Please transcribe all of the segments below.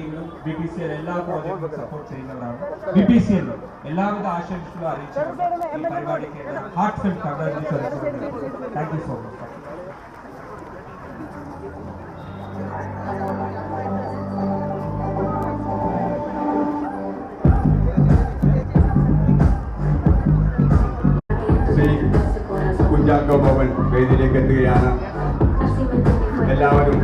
ടീമിലും B P C L എല്ലാ പ്രോജക്റ്റും സപ്പോർട്ട് ചെയ്യുന്നവരാണ്. ബി പി സി എല്ലും എല്ലാവിധ ആശംസകളും അറിയിച്ചുകൊണ്ട് heart fill you so much Kunchacko Bhavan വേദിയിലേക്ക് എത്തുകയാണ്. എല്ലാവരും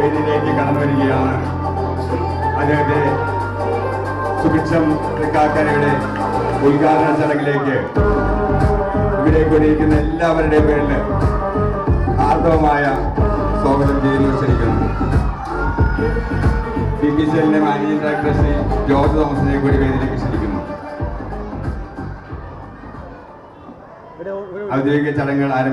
വേദിയിലേക്ക് കടന്നു വരികയാണ് അദ്ദേഹത്തെ സുഭിക്ഷം തൃക്കാക്കരയുടെ ഉദ്ഘാടന ചടങ്ങിലേക്ക് ഇവിടേക്ക് ഒരുക്കുന്ന എല്ലാവരുടെയും പേരിൽ ആർദ്രവമായ സ്വാഗതം ചെയ്യുന്നു ക്ഷണിക്കുന്നു ബി പി സി എല്ലിന്റെ മാനേജിംഗ് ഡയറക്ടർ ശ്രീ ജോർജ് തോമസിനെ കൂടി വേദിയിലേക്ക് ക്ഷണിക്കുന്നു. ഔദ്യോഗിക ചടങ്ങുകൾ ആരംഭിക്കും